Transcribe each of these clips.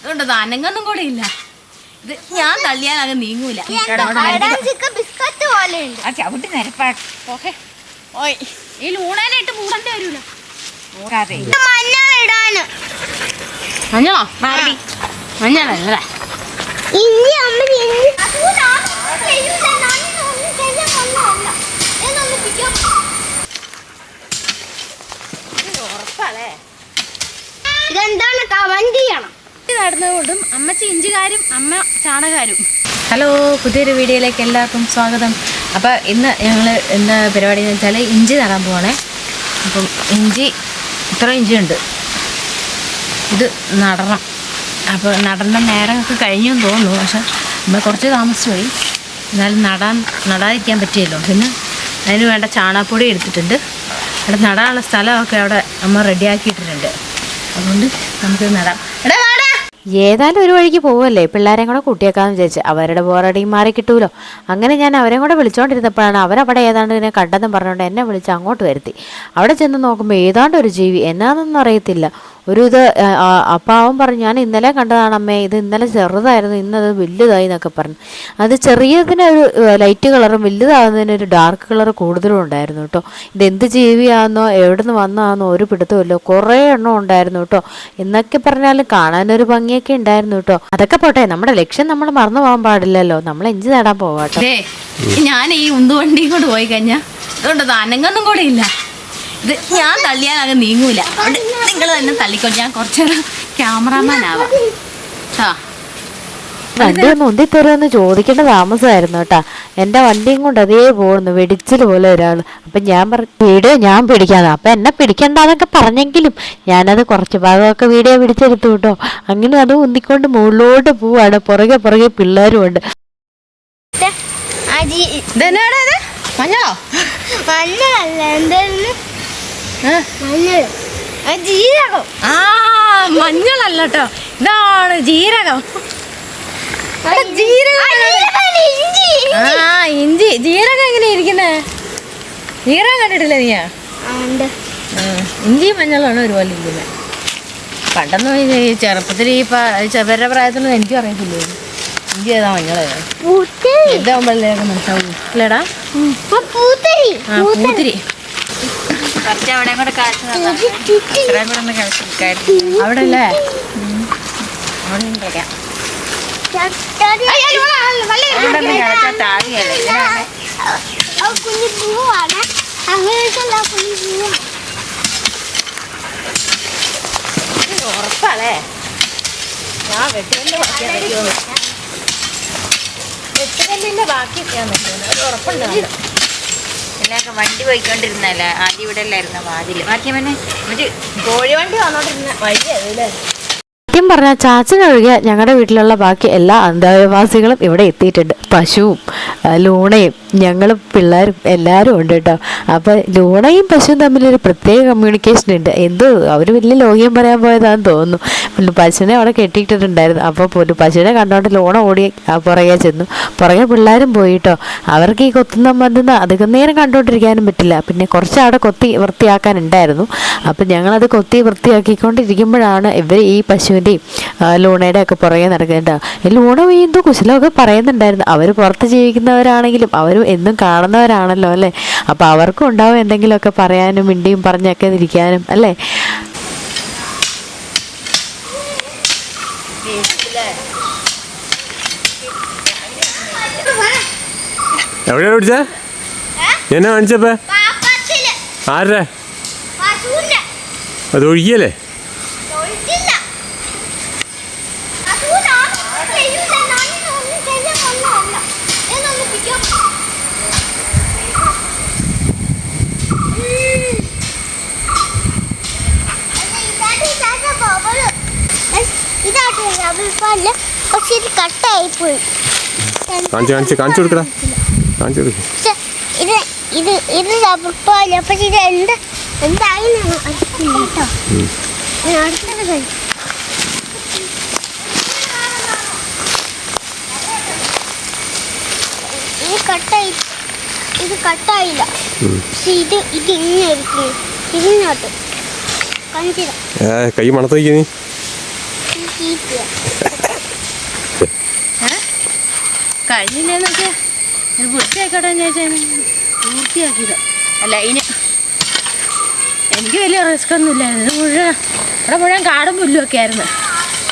അതുകൊണ്ട് അനങ്ങൊന്നും കൂടെ ഇല്ല. ഇത് ഞാൻ തള്ളിയാൽ അങ്ങ് നീങ്ങൂല ബിസ്ക്കറ്റ് പോലെ ഉണ്ട്. ആ ചവിട്ടി നിരപ്പാ. ഓക്കെ. ഓയ് ഈ ലൂണേനായിട്ട് മൂടേണ്ടി വരൂല. നോക്കാതെ മഞ്ഞൾ ഇടാന്. മഞ്ഞളോ? മാറടി. മഞ്ഞളല്ല ഇനി അമ്മ ഇതെന്താണ്? കമന്റ് ചെയ്യണം. നടന്നതുകൊണ്ടും അമ്മച്ചി ഇഞ്ചുകാരും അമ്മ ചാണകാരും. ഹലോ പുതിയൊരു വീഡിയോയിലേക്ക് എല്ലാവർക്കും സ്വാഗതം. അപ്പോൾ ഇന്ന് ഞങ്ങൾ ഇന്ന് പരിപാടി എന്ന് വെച്ചാൽ ഇഞ്ചി നടാൻ പോവാണേ. അപ്പം ഇഞ്ചി ഇത്ര ഇഞ്ചി ഉണ്ട് ഇത് നടണം. അപ്പോൾ നടേണ്ട നേരമൊക്കെ കഴിഞ്ഞു എന്ന് തോന്നുന്നു. പക്ഷെ നമ്മൾ കുറച്ച് താമസിച്ചുപോയി എന്നാലും നടാൻ നടാതിരിക്കാൻ പറ്റിയല്ലോ. പിന്നെ അതിന് വേണ്ട ചാണകപ്പൊടി എടുത്തിട്ടുണ്ട്. അവിടെ നടാനുള്ള സ്ഥലമൊക്കെ അവിടെ അമ്മ റെഡിയാക്കിയിട്ടിട്ടുണ്ട്. അതുകൊണ്ട് നമുക്ക് നടാം. ഏതായാലും ഒരു വഴിക്ക് പോവല്ലേ? പിള്ളേരെയും കൂടെ കൂട്ടിയേക്കാന്ന് വിചാരിച്ചു. അവരുടെ ബോറടിയും മാറി കിട്ടൂലോ? അങ്ങനെ ഞാൻ അവരെയും കൂടെ വിളിച്ചോണ്ടിരുന്നപ്പോഴാണ് അവരവിടെ ഏതാണ്ട് ഇതിനെ കണ്ടെന്നും പറഞ്ഞുകൊണ്ട് എന്നെ വിളിച്ച് അങ്ങോട്ട് വരുത്തി. അവിടെ ചെന്ന് നോക്കുമ്പോൾ ഏതാണ്ട് ഒരു ജീവി. എന്നാണെന്നൊന്നും അറിയത്തില്ല. ഒരു ഇത് ആ, ആ, അപ്പം അവൻ പറഞ്ഞു ഞാൻ ഇന്നലെ കണ്ടതാണ് അമ്മേ ഇത് ഇന്നലെ ചെറുതായിരുന്നു ഇന്നത് വലുതായി എന്നൊക്കെ പറഞ്ഞു. അത് ചെറിയതിന് ഒരു ലൈറ്റ് കളറും വലുതാകുന്നതിന് ഒരു ഡാർക്ക് കളർ കൂടുതലും ഉണ്ടായിരുന്നു കേട്ടോ. ഇത് എന്ത് ജീവിയാണെന്നോ എവിടെ നിന്ന് വന്നതാണെന്നോ ഒരു പിടുത്തമില്ല കുറേ എണ്ണം ഉണ്ടായിരുന്നു കേട്ടോ. എന്നൊക്കെ പറഞ്ഞാലും കാണാനൊരു ഭംഗിയൊക്കെ ഉണ്ടായിരുന്നു കേട്ടോ. അതൊക്കെ പോട്ടെ നമ്മുടെ ലക്ഷ്യം നമ്മൾ മറന്നു പോകാൻ പാടില്ലല്ലോ. നമ്മൾ എഞ്ചി നേടാൻ പോവാട്ടെ. ഞാൻ ഈ ഉന്തുവണ്ടിയും കൂടെ പോയി കഴിഞ്ഞാൽ അതുകൊണ്ട് അനങ്ങൊന്നും കൂടെ ഇല്ല. ഇത് ഞാൻ തള്ളിയാൽ അങ്ങ് നീങ്ങൂല അതുകൊണ്ട് നിങ്ങൾ തന്നെ തള്ളിക്കോ ഞാൻ കുറച്ചേരം ക്യാമറാമാൻ ആവാം ആ വണ്ടി ഒന്ന് ഉന്തി തരുമെന്ന് ചോദിക്കേണ്ട താമസമായിരുന്നു കേട്ടാ. എന്റെ വണ്ടിയും കൊണ്ട് അതേ പോകുന്നു വെടിച്ചിൽ പോലെ ഒരാൾ അപ്പം ഞാൻ പറഞ്ഞു വീഡിയോ ഞാൻ പിടിക്കാതെ. അപ്പം എന്നെ പിടിക്കണ്ടെന്നൊക്കെ പറഞ്ഞെങ്കിലും ഞാനത് കുറച്ച് ഭാഗമൊക്കെ വീഡിയോ പിടിച്ചെടുത്തു കേട്ടോ. അങ്ങനെ അത് ഉന്തിക്കൊണ്ട് മുകളിലോട്ട് പോവാണ്. പുറകെ പുറകെ പിള്ളേരും ഉണ്ട് മഞ്ഞളോ? മഞ്ഞളല്ല എന്തായിരുന്നു? ജീരകം. ആ മഞ്ഞളല്ല കേട്ടോ ഇതാണ് ജീരകം. ജീരകം ആ, ഇഞ്ചി ജീരകം എങ്ങനെ ഇരിക്കുന്നേ? ജീരകം കണ്ടിട്ടില്ല നീയാ ആ, ഉണ്ട്. ഇഞ്ചി മഞ്ഞളാണ് ഒരുപോലെ ഇരിക്കുന്നത് പണ്ടെന്ന് ഈ ചെറുപ്പത്തിൽ ഈ ചെറുപ്പരുടെ പ്രായത്തിലൊന്നും എനിക്കും അറിയത്തില്ലേ? ഇഞ്ചി ഏതാ മഞ്ഞൾ ഇതാവുമ്പോഴേക്കും മനസ്സിലാവും ഇല്ലടാ. പൂത്തിരി. പൂത്തിരി. കുറച്ച് അവിടെ കൂടെ കാഴ്ച ഇത് ചുറ്റി. ഇത്രയും കൂടെ ഒന്ന് കഴിച്ചിരിക്കായിരുന്നു അവിടെ അല്ലേ ഉറപ്പാളേ ഞാൻ പറ്റുള്ളൂ വെട്ടുകല്ലിന്റെ ബാക്കിയൊക്കെയാണ് പറ്റുന്നത് നമുക്ക്. വണ്ടി പോയിക്കൊണ്ടിരുന്നല്ലേ? ആദ്യം ഇവിടെ അല്ലായിരുന്നു? വാതിൽ ബാക്കിയമ്മനെ മറ്റേ കോഴി വണ്ടി വന്നോണ്ടിരുന്ന വഴിയല്ലേ സത്യം പറഞ്ഞാൽ ചാച്ചനൊഴികെ ഞങ്ങളുടെ വീട്ടിലുള്ള ബാക്കി എല്ലാ അന്തേവാസികളും ഇവിടെ എത്തിയിട്ടുണ്ട്. പശുവും ലൂണയും ഞങ്ങളും പിള്ളേരും എല്ലാവരും ഉണ്ട് കേട്ടോ. അപ്പോൾ ലൂണയും പശുവും തമ്മിലൊരു പ്രത്യേക കമ്മ്യൂണിക്കേഷൻ ഉണ്ട്. എന്തോ അവർ വലിയ ലോകം പറയാൻ പോയതാണെന്ന് തോന്നുന്നു. പശുവിനെ അവിടെ കെട്ടിയിട്ടിട്ടുണ്ടായിരുന്നു. അപ്പോൾ പോലും പശുവിനെ കണ്ടോണ്ട് ലൂണ ഓടി പുറകെ ചെന്നു. പുറകെ പിള്ളേരും പോയിട്ടോ. അവർക്ക് ഈ കൊത്തുന്ന മന്തുന്ന അധികം നേരം കണ്ടുകൊണ്ടിരിക്കാനും പറ്റില്ല. പിന്നെ കുറച്ച് അവിടെ കൊത്തി വൃത്തിയാക്കാനുണ്ടായിരുന്നു. അപ്പം ഞങ്ങളത് കൊത്തി വൃത്തിയാക്കിക്കൊണ്ടിരിക്കുമ്പോഴാണ് ഇവർ ഈ പശുവിന്റെയും ലൂണയുടെ ഒക്കെ പുറകെ നടക്കുന്നുണ്ട് ഈ ലൂണ വീണ്ടും കുശലമൊക്കെ പറയുന്നുണ്ടായിരുന്നു. അവർ പുറത്ത് ജീവിക്കുന്നവരാണെങ്കിലും അവരും എന്നും കാണുന്നവരാണല്ലോ അല്ലേ? അപ്പോൾ അവർക്കും ഉണ്ടാവും എന്തെങ്കിലുമൊക്കെ പറയാനും മിണ്ടിയും പറഞ്ഞൊക്കെ ഇരിക്കാനും അല്ലേ? എവിടെയാണ് പിടിച്ചേ എന്നെ കാണിച്ചപ്പേ ആരുടെ അത് ഒഴുകിയല്ലേ കാണിച്ച് കാണിച്ച് കാണിച്ചു കൊടുക്കടാ കാണിച്ചു ഇത് കട്ടായി ഇത് കട്ടായില്ല. ഇത് ഇത് ഇങ്ങനെ ഇരിക്കുന്നു. കൈ മണത്തേക്ക് നീ കഴിഞ്ഞില്ലേ നോക്കിയാ ഇത് വൃത്തിയാക്കട്ടെ പൂർത്തിയാക്കിയത്. അല്ല എനിക്ക് വലിയ റിസ്ക് ഒന്നും ഇല്ലായിരുന്നു മുഴുവൻ ഇവിടെ മുഴുവൻ കാടും പുല്ലും ഒക്കെ ആയിരുന്നു.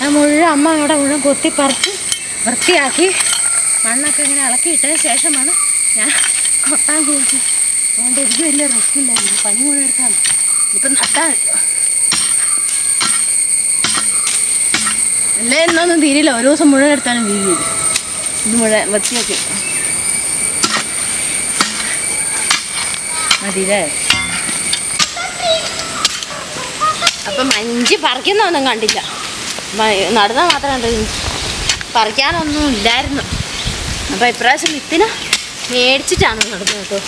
ഞാൻ മുഴുവൻ അമ്മ അവിടെ മുഴുവൻ കൊത്തി പറിച്ച് വൃത്തിയാക്കി മണ്ണൊക്കെ ഇങ്ങനെ ഇളക്കിയിട്ടതിന് ശേഷമാണ് ഞാൻ കൊട്ടാൻ കൂട്ടി അതുകൊണ്ട് എനിക്ക് വലിയ റിസ്ക് ഇല്ലായിരുന്നു പണി മുഴുവൻ എടുത്താണ് ഇപ്പം നട്ടാണല്ലോ അല്ലേ എന്നൊന്നും തീരില്ല. ഒരു ദിവസം മുഴുവൻ എടുത്താലും തീരില്ല. ഇത് മുഴുവൻ വൃത്തിയാക്കി. മതിയില്ലേ? അപ്പം മഞ്ചി പറിക്കുന്നൊന്നും കണ്ടില്ല. നടന്ന മാത്രം കണ്ടു പറിക്കാനൊന്നും ഇല്ലായിരുന്നു. അപ്പൊ ഇപ്രാവശ്യം വിത്തിന് മേടിച്ചിട്ടാണ് നടന്നത് കേട്ടോ.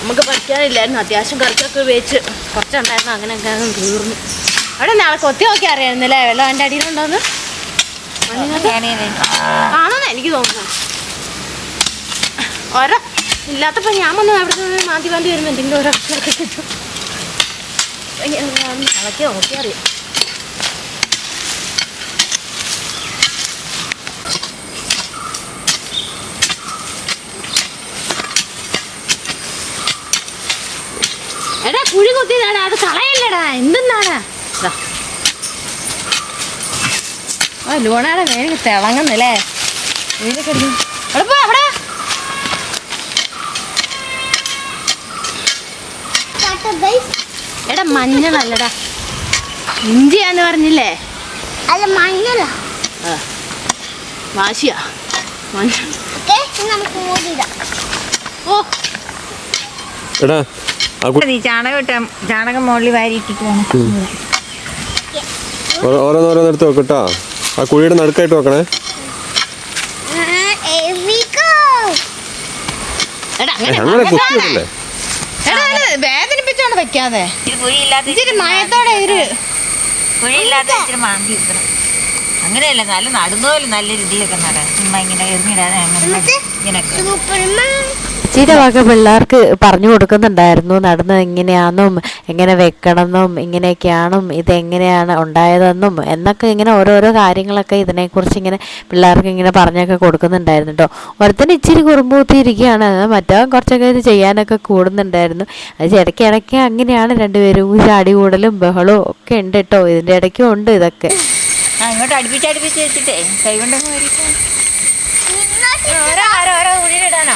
നമുക്ക് പറിക്കാനില്ലായിരുന്നു. അത്യാവശ്യം കറിച്ചൊക്കെ ഉപയോഗിച്ച് കുറച്ചുണ്ടായിരുന്നു. അങ്ങനെയൊക്കെ അങ്ങ് തീർന്നു. അവിടെ നാളെ കൊത്തി നോക്കി അറിയായിരുന്നില്ലേ വെള്ളം എന്റെ അടിയിലുണ്ടോന്ന് ആണെന്ന് എനിക്ക് തോന്നുന്നു ഓരോ ഇല്ലാത്തപ്പോൾ ഞാൻ വന്ന് അവിടെ നിന്ന് മാന്തി മാന്തി വരുമ്പോൾ എന്തെങ്കിലും ഓരോ അതൊക്കെ നോക്കി അറിയാം. എടാ കുഴി കുത്തിയതാടാ അത് കളയല്ലടാ എന്തെന്നാണ്. ആ ലൂണയുടെ മേലെ തിളങ്ങുന്നല്ലേ? വീടൊക്കെ എടുക്കും അവിടെ. എടാ മഞ്ഞളല്ലടാ ഇഞ്ചിയാന്ന് പറഞ്ഞില്ലേ? അല്ല മഞ്ഞള. ആ. വാശിയാ. മഞ്ഞൾ ഓ. എടാ നീ ചാണകം ഇട്ട ചാണകം മുകളിൽ വാരിയിട്ടിട്ട് വേണം ഓരോ- ഓരോന്നോരോന്നെടുത്ത് വെക്കട്ടോ ആ കുഴിയുടെ നടുക്കായിട്ട് വെക്കണേ. അങ്ങനെ കുത്തി വെക്കല്ലേ എടാ അങ്ങനെ വേദനിപ്പിച്ചോണ്ട് വെക്കാതെ. ഇച്ചിരി കുഴിയില്ലാത്ത ഇച്ചിരി മയത്തോടെ ഒരു കുഴിയില്ലാത്ത ഇച്ചിരി മാന്തി ഇരിക്കണം. അങ്ങനെയല്ല നല്ല നടുന്നോലും നല്ല രീതിയിലൊക്കെ നടാം. ചുമ്മാ ഇങ്ങനെ എറിഞ്ഞിടാതെ അങ്ങനെ ഇങ്ങനെ ചേച്ചിയുടെ വക പിള്ളേർക്ക് പറഞ്ഞു കൊടുക്കുന്നുണ്ടായിരുന്നു നടന്ന് എങ്ങനെയാണെന്നും എങ്ങനെ വെക്കണമെന്നും ഇങ്ങനെയൊക്കെയാണും ഇതെങ്ങനെയാണ് ഉണ്ടായതെന്നും എന്നൊക്കെ ഇങ്ങനെ ഓരോരോ കാര്യങ്ങളൊക്കെ ഇതിനെക്കുറിച്ച് ഇങ്ങനെ പിള്ളേർക്ക് ഇങ്ങനെ പറഞ്ഞൊക്കെ കൊടുക്കുന്നുണ്ടായിരുന്നു കേട്ടോ ഒരുത്തന് ഇച്ചിരി കുറുമ്പൂത്തി ഇരിക്കുകയാണ് മറ്റവൻ കുറച്ചൊക്കെ ഇത് ചെയ്യാനൊക്കെ കൂടുന്നുണ്ടായിരുന്നു. അത് ഇടയ്ക്ക് ഇടയ്ക്ക് അങ്ങനെയാണ് രണ്ടുപേരും ചാടി കൂടലും ബഹളവും ഒക്കെ ഉണ്ട് കേട്ടോ ഇതിന്റെ ഇടയ്ക്കും ഉണ്ട് ഇതൊക്കെ. ആ ഇങ്ങോട്ട് അടുപ്പിച്ച് അടുപ്പിച്ച് വെച്ചിട്ടേ കൈ കൊണ്ടങ്ങ് വരിക്കാം. ഓരോ ഓരോ ഓരോ കുഴിയിലിടാനോ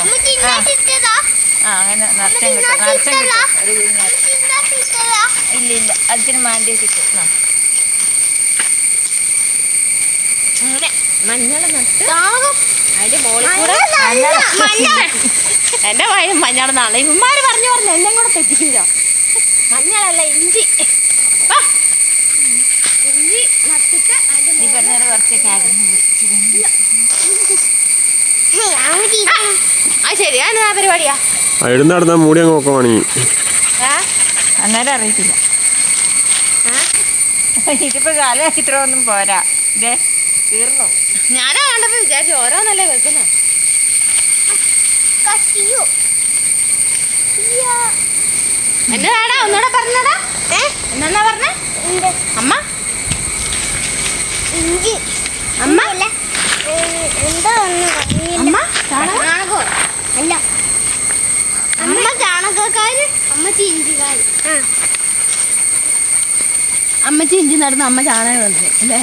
ആ. അങ്ങനെ നിറച്ചും കിട്ടും നിറച്ചും കിട്ടും ഒരു കുഴിനകത്ത് ഇല്ല ഇല്ല. അതിന് മാന്തി കിട്ടും. ആ. അങ്ങനെ. മഞ്ഞൾ നട്ട് അതിന്റെ മുകളിൽ കൂടെ എന്റെ വായ മഞ്ഞൾ നാളെ. ഉമ്മാര് പറഞ്ഞു പറഞ്ഞു എന്നെ കൂടെ തെറ്റിക്കില്ല മഞ്ഞളല്ല ഇഞ്ചി. വാ. ഇഞ്ചി നട്ടിട്ട് അതിന്റെ നീ പറഞ്ഞ പോലെ കുറച്ചൊക്കെ അകന്നു പോയി ഇച്ചിരി ആ ശരി ഞാൻ ആ പരിപാടിയാ. ആ ഇടുന്ന നടന്ന മൂടി അങ്ങ് നോക്കുവാണെങ്കിൽ? അന്നേരം അറിയത്തില്ല. ഇതിപ്പോ കാലം ഇത്ര ഒന്നും പോരാ. ഇതേ തീർന്നു. ഞാനാ കണ്ടപ്പോ വിചാരിച്ചു ഓരോന്നല്ലേ വെക്കുന്ന. എന്നതാടാ ഒന്നുകൂടെ പറഞ്ഞടാ. എന്നാ പറഞ്ഞ? അമ്മ? ഇഞ്ചി. അമ്മ? അല്ല എന്താ അമ്മ ചാണകം ചാണകോ അല്ല. അമ്മ ചാണകക്കാര്? അമ്മ ചിഞ്ചിക്കാര് ആ. അമ്മച്ചി ഇഞ്ചി നടന്ന് അമ്മ ചാണകം കളഞ്ഞു അല്ലേ?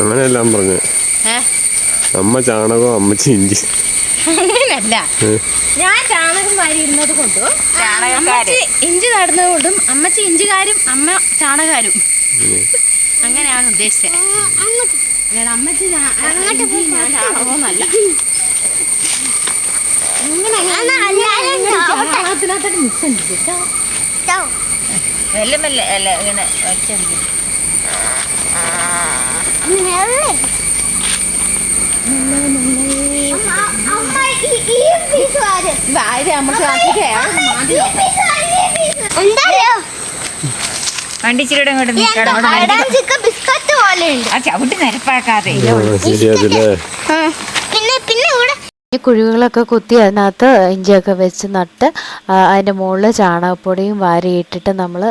അങ്ങനെയെല്ലാം പറഞ്ഞു. അമ്മ ചാണകവും അമ്മച്ചി ഇഞ്ചി? അങ്ങനല്ല ഞാൻ ചാണകം വാരി ഇരുന്നത് കൊണ്ടും ചാണകക്കാര് അമ്മച്ചി ഇഞ്ചി നടന്നത് കൊണ്ടും അമ്മച്ചി ഇഞ്ചിക്കാരും അമ്മ ചാണകാരും. അങ്ങനെയാണ് ഉദ്ദേശിച്ചത്. അമ്മച്ചി അങ്ങോട്ട് ചാണകത്തിനകത്തോട്ട് മിക്സ് ഉണ്ട് കേട്ടോ. മെല്ലെ മെല്ലെ അല്ല ഇങ്ങനെ വലിച്ചടിക്കും നമുക്ക് വണ്ടി അങ്ങോട്ട് നിൽക്കാം ബിസ്ക്കറ്റ് പോലെ ഉണ്ട്. ആ ചവിട്ടി നിരപ്പാക്കാതെ. ശരിയാ ഈ കുഴികളൊക്കെ കുത്തി അതിനകത്ത് ഇഞ്ചിയൊക്കെ വെച്ച് നട്ട് ആ, അതിന്റെ മുകളിൽ ചാണകപ്പൊടിയും വാരിയിട്ടിട്ട് നമ്മൾ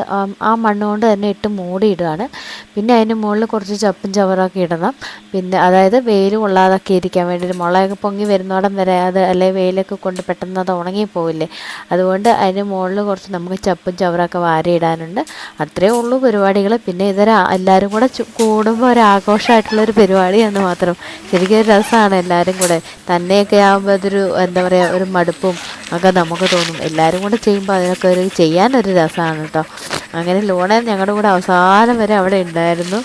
ആ മണ്ണ് കൊണ്ട് തന്നെ ഇട്ട് മൂടിയിടുകയാണ് പിന്നെ അതിന്റെ മുകളിൽ കുറച്ച് ചപ്പും ചവറൊക്കെ ഇടണം. പിന്നെ അതായത് വെയിൽ കൊള്ളാതൊക്കെ ഇരിക്കാൻ വേണ്ടിയിട്ട് മുളകൊക്കെ പൊങ്ങി വരുന്നോടം വരെ അത് അല്ലെങ്കിൽ വെയിലൊക്കെ കൊണ്ട് പെട്ടെന്ന് അത് ഉണങ്ങിപ്പോവില്ലേ അതുകൊണ്ട് അതിന്റെ മുകളിൽ കുറച്ച് നമുക്ക് ചപ്പും ചവറൊക്കെ വാരിയിടാനുണ്ട്. അത്രയേ ഉള്ളൂ പരിപാടികൾ പിന്നെ ഇതൊരു ആ- എല്ലാവരും കൂടെ കൂടുമ്പോൾ ഒരു ആഘോഷമായിട്ടുള്ളൊരു പരിപാടിയാണ് മാത്രം. ശരിക്കും ഒരു രസമാണ് എല്ലാവരും കൂടെ. തന്നെയൊക്കെ ആകുമ്പോൾ അതൊരു എന്താ പറയുക ഒരു മടുപ്പും ഒക്കെ നമുക്ക് തോന്നും. എല്ലാവരും കൂടെ ചെയ്യുമ്പോൾ അതിനൊക്കെ ഒരു ചെയ്യാനൊരു രസമാണ് കേട്ടോ അങ്ങനെ ലോണേ ഞങ്ങളുടെ കൂടെ അവസാനം വരെ അവിടെ ഉണ്ടായിരുന്നു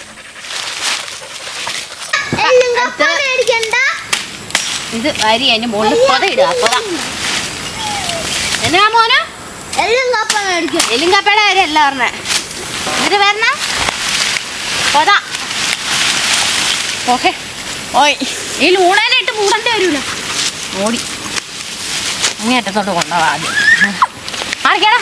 എല്ലാം ഇത് അരി അതിന് മുകളിൽ പൊത ഇടുക പൊത എന്നാ മോനോ? എല്ലും കപ്പ മേടിക്കും എലിങ്കപ്പയുടെ അരി അല്ല പറഞ്ഞേ. എന്നിട്ട് വരണ? പൊത. ഓക്കെ. ഓയ്. ഈ ലൂണേനെ ഇട്ട് മൂടേണ്ടി വരൂല. ഓടി. അങ്ങേറ്റത്തോട്ട് കൊണ്ടുപോകാം ആദ്യം. ആർക്കേടാ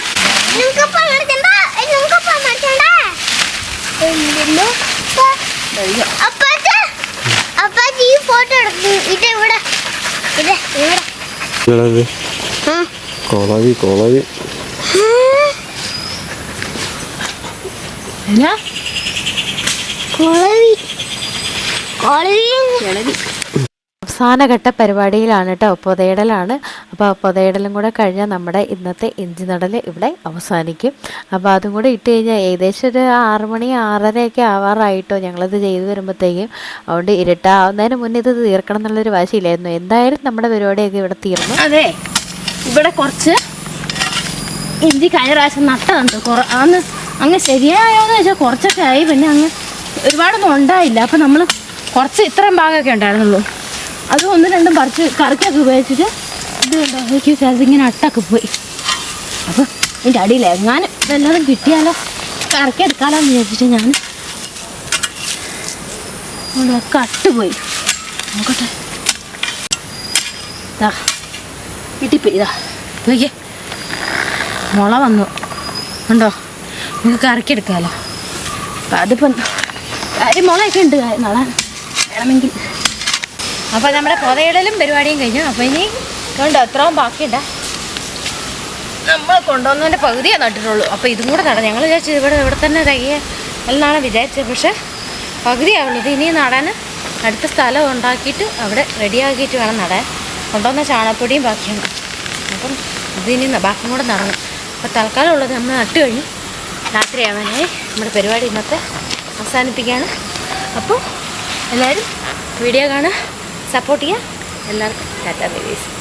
ഇളത് കോളവി കോളവി. എന്നാ? കുളവി. കുളവി. അവസാനഘട്ട പരിപാടിയിലാണ് കേട്ടോ പൊതയിടലാണ്. അപ്പോൾ ആ പൊതയിടലും കൂടെ കഴിഞ്ഞാൽ നമ്മുടെ ഇന്നത്തെ ഇഞ്ചി നടൽ ഇവിടെ അവസാനിക്കും. അപ്പോൾ അതും കൂടെ ഇട്ട് കഴിഞ്ഞാൽ ഏകദേശം ഒരു ആറ് മണി ആറരയൊക്കെ ആവാറായിട്ടോ ഞങ്ങളിത് ചെയ്തു വരുമ്പോഴത്തേക്കും അതുകൊണ്ട് ഇരട്ടാവുന്നതിന് മുന്നേ ഇത് തീർക്കണം എന്നുള്ളൊരു വാശിയില്ലായിരുന്നു എന്തായാലും നമ്മുടെ പരിപാടിയൊക്കെ ഇവിടെ തീർന്നു. അതെ. ഇവിടെ കുറച്ച് ഇഞ്ചി കഴിഞ്ഞ പ്രാവശ്യം നട്ടതുണ്ട് അന്ന് അങ്ങ് ശരിയായോന്ന് വെച്ചാൽ കുറച്ചൊക്കെ ആയി. പിന്നെ അങ്ങ് ഒരുപാടൊന്നും ഉണ്ടായില്ല. അപ്പം നമ്മൾ കുറച്ച് ഇത്രയും ഭാഗമൊക്കെ ഉണ്ടായിരുന്നുള്ളൂ. അത് ഒന്ന് രണ്ടും പറിച്ച് കറിക്കൊക്കെ ഉപയോഗിച്ചിട്ട് ഇത് ഉണ്ടാക്കി അതിങ്ങനെ അട്ടൊക്കെ പോയി. അപ്പം എന്റെ അടിയിൽ എങ്ങാനും ഇതെല്ലാതും കിട്ടിയാലോ? കറിക്കെടുക്കാലോ എന്ന് വിചാരിച്ചിട്ട് ഞാൻ ഒക്കെ അട്ടുപോയി. നോക്കട്ടെ. ഇതാ കിട്ടിപ്പോയി ഇതാ നോക്കിയേ. മുള വന്നു. ഉണ്ടോ നമുക്ക് കറക്കിയെടുക്കാമല്ലോ അപ്പം അതിപ്പം മുളയൊക്കെ ഉണ്ട് നാളെ വേണമെങ്കിൽ അപ്പോൾ നമ്മുടെ പൊതയിടലും പരിപാടിയും കഴിഞ്ഞു. അപ്പോൾ ഇനി കണ്ടോ എത്രയും ബാക്കിയുണ്ട്. നമ്മൾ കൊണ്ടുവന്നതിന്റെ പകുതിയേ നട്ടിട്ടുള്ളൂ. അപ്പോൾ ഇതും കൂടെ നടാം ഞങ്ങൾ വിചാരിച്ചു ഇവിടെ ഇവിടെ തന്നെ തയ്യ എന്നാണ് വിചാരിച്ചത്. പക്ഷേ പകുതിയാവുള്ളത് ഇനി നടാൻ അടുത്ത സ്ഥലം ഉണ്ടാക്കിയിട്ട് അവിടെ റെഡിയാക്കിയിട്ട് വേണം നടാൻ. കൊണ്ടുവന്ന ചാണകപ്പൊടിയും ബാക്കിയാണ് അപ്പം ഇതിനി ബാക്കിയും കൂടെ നടന്നു അപ്പോൾ തൽക്കാലം ഉള്ളത് നമ്മൾ നട്ട് കഴിഞ്ഞു. രാത്രിയാവാനായി നമ്മുടെ പരിപാടി ഇന്നത്തെ അവസാനിപ്പിക്കുകയാണ്. അപ്പോൾ എല്ലാവരും വീഡിയോ കാണുക. സപ്പോർട്ട് ചെയ്യുക. എല്ലാവർക്കും ടാറ്റാ ബേബീസ്.